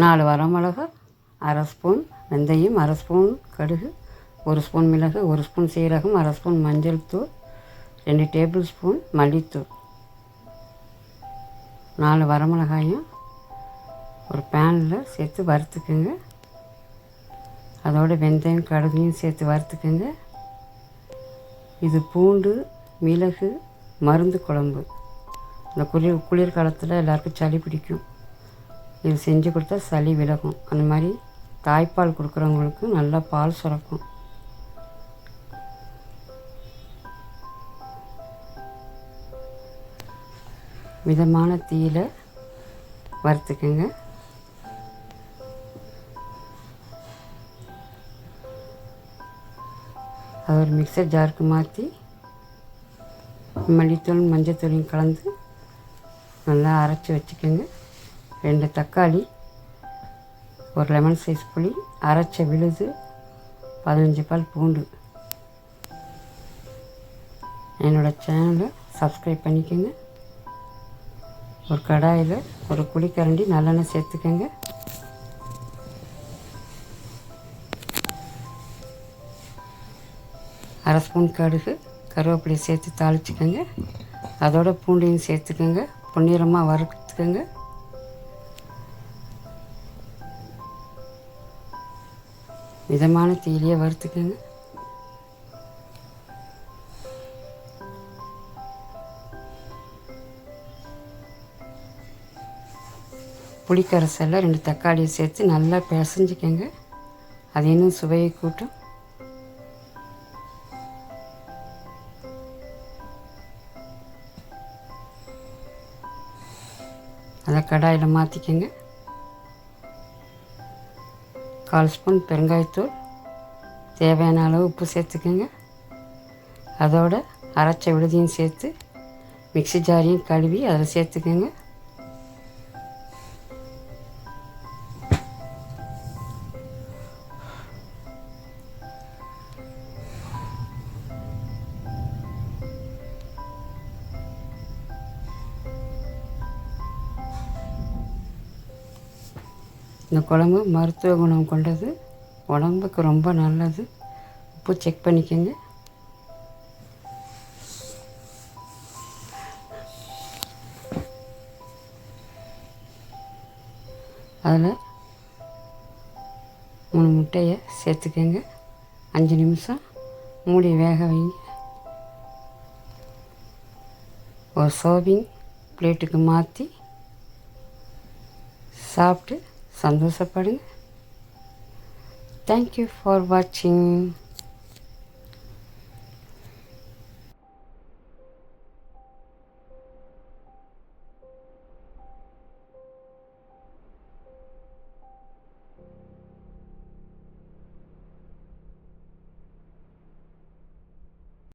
நாலு வரமிளகா அரை ஸ்பூன் வெந்தயம் அரை ஸ்பூன் கடுகு ஒரு ஸ்பூன் மிளகு ஒரு ஸ்பூன் சீரகம் அரை ஸ்பூன் மஞ்சள் தூள் ரெண்டு டேபிள் ஸ்பூன் மல்லித்தூள். நாலு வரமிளகாயும் ஒரு பேனில் சேர்த்து வறுத்துக்குங்க. அதோட வெந்தயம் கடுகையும் சேர்த்து வறுத்துக்குங்க. இது பூண்டு மிளகு மருந்து குழம்பு. இந்த குளிர் குளிர்காலத்தில் எல்லாருக்கும் சளி பிடிக்கும். இது செஞ்சு கொடுத்தா சளி விலகும். அந்த மாதிரி தாய்ப்பால் கொடுக்குறவங்களுக்கு நல்லா பால் சுரக்கும். மிதமான தீயில் வறுத்துக்குங்க. அது ஒரு மிக்சர் ஜாருக்கு மாற்றி மல்லித்தூள் மஞ்சத்தூளையும் கலந்து நல்லா அரைச்சி வச்சுக்கோங்க. ரெண்டு தக்காளி ஒரு லெமன் சைஸ் புளி அரைச்ச விழுது பதினஞ்சு பால் பூண்டு. என்னோடய சேனலை சப்ஸ்கிரைப் பண்ணிக்கோங்க. ஒரு கடாயில் ஒரு குழிக்கரண்டி நல்லெண்ணெய் சேர்த்துக்கோங்க. அரை ஸ்பூன் கடுகு கருவேப்பிலையை சேர்த்து தாளிச்சுக்கோங்க. அதோட பூண்டையும் சேர்த்துக்கோங்க. பொன்னிறமாக வறுத்துக்கோங்க. மிதமான தீயிலேயே வறுத்துக்கோங்க புளிக்கரைசலில் ரெண்டு தக்காளியை சேர்த்து நல்லா பிசைஞ்சிக்கோங்க. அது இன்னும் சுவையை கூட்டும். அதை கடாயில் மாற்றிக்கோங்க கால் ஸ்பூன் பெருங்காயத்தூள். தேவையான அளவு உப்பு சேர்த்துக்கோங்க. அதோட அரைச்ச விடுதியும் சேர்த்து மிக்ஸி ஜாரையும் கழுவி அதில் சேர்த்துக்கோங்க. இந்த குழம்பு மருத்துவ குணம் கொண்டது. உடம்புக்கு ரொம்ப நல்லது. உப்பு செக் பண்ணிக்கோங்க. அதில் மூணு முட்டையை சேர்த்துக்கோங்க. அஞ்சு நிமிஷம் மூடி வேக வைங்க. ஒரு சோவிங் பிளேட்டுக்கு மாற்றி சாப்பிட்டு சந்தோஷப்படுங்க தேங்க்யூ ஃபார் வாட்சிங்